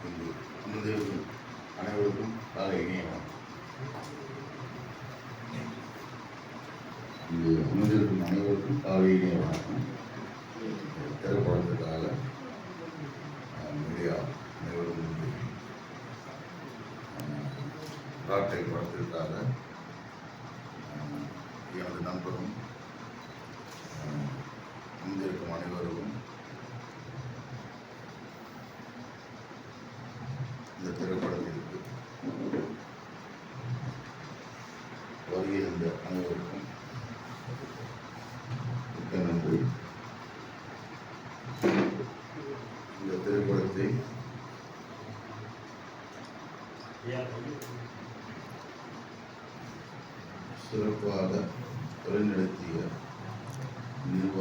இங்கு அமர்ந்திருக்கும் அனைவருக்கும் காலை இணைய வணக்கம். இங்கு அமர்ந்திருக்கும் அனைவருக்கும் காலை இணைய வணக்கம். திரைப்படத்துக்காக மீடியா அனைவரும் இங்கு, ராட்டை படத்திற்காக எனது நண்பரும் அஹ், அமர்ந்திருக்கும் அனைவருக்கும் இந்த திரைப்படத்திற்கு வருகை தந்த அனைவருக்கும் மிக்க நன்றி. இந்த திரைப்படத்தை சிறப்பாக வழிநடத்திய நிர்வாக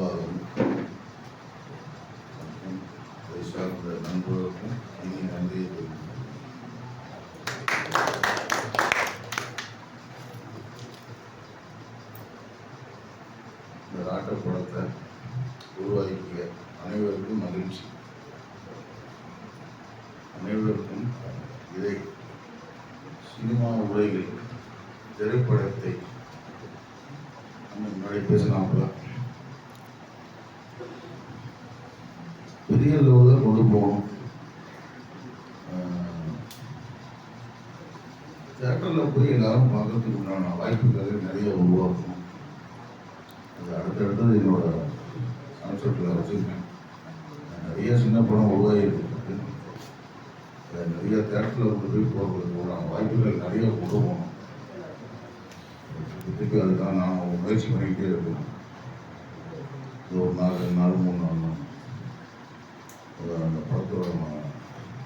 ஆட்டப்படத்தை உருவாக்கிய அனைவருக்கும் மகிழ்ச்சி. அனைவருக்கும் இதை சினிமா உலகில் திரைப்படத்தை முன்னாடி பேசினாப்புல பெரிய லெவலில் கொண்டு போகணும். தேட்டரில் போய் எல்லாரும் பார்க்கறதுக்கு உண்டான வாய்ப்புகளை நிறைய உருவாக்கணும் அடுத்தடுத்தது என்னோட கான்செப்டில் வச்சுருக்கேன். நிறைய சின்ன படம் உருவாகிருக்கு நிறைய தேட்டரில் கொண்டு போய் போகிறதுக்கு வாய்ப்புகள் நிறைய கொண்டு போகணும். இப்போதைக்கு அதுதான் நான் முயற்சி பண்ணிக்கிட்டே இருக்கேன். இது ஒரு நாள் ரெண்டு நாள் மூணு நாள் அந்த படத்தோட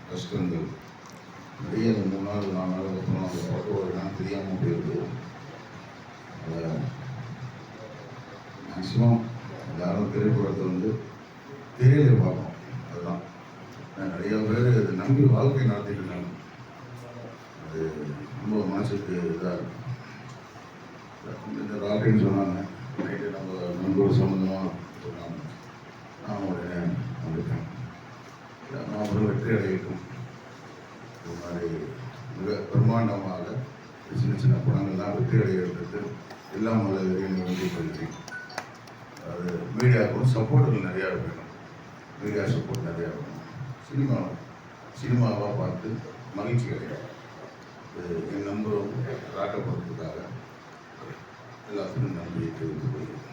கஷ்டங்கள். நிறைய மூணு நாள் நாலு நாளுக்கு அப்புறம் அந்த படத்தோட தெரியாமல் போயிருக்கு அதை மேக்ஸிமம் எல்லாரும் திரைப்படத்தை வந்து திரையில பார்ப்போம். அதுதான். நான் நிறைய பேர் இதை நம்பி வாழ்க்கை நடத்திட்டு இருக்காங்க அது ரொம்ப மனசுக்கு இதாக இருக்கும் இந்த ராட்டின்னு சொன்னாங்க. நைட்டு நம்ம நண்பர் சம்மந்தமாக சொன்னாங்க. நான் உடனே வந்துட்டேன். நான் அப்புறம் வெற்றி அடையட்டும். இது மாதிரி மிக பிரம்மாண்டமாக சின்ன சின்ன படங்கள்லாம் வெற்றி அடைகிறதுக்கு எல்லாம் நல்ல இறைவனை வேண்டி பற்றி அது மீடியாவுக்கும் சப்போர்ட்டுகள் நிறையா வேணும் மீடியா சப்போர்ட் நிறையா வேணும் சினிமா சினிமாவாக பார்த்து மகிழ்ச்சி கிடையாது என் நம்பரும் காட்டப்படுறதுக்காக எல்லாத்துக்கும் நன்றியை தெரிவித்துக் கொள்கிறேன்.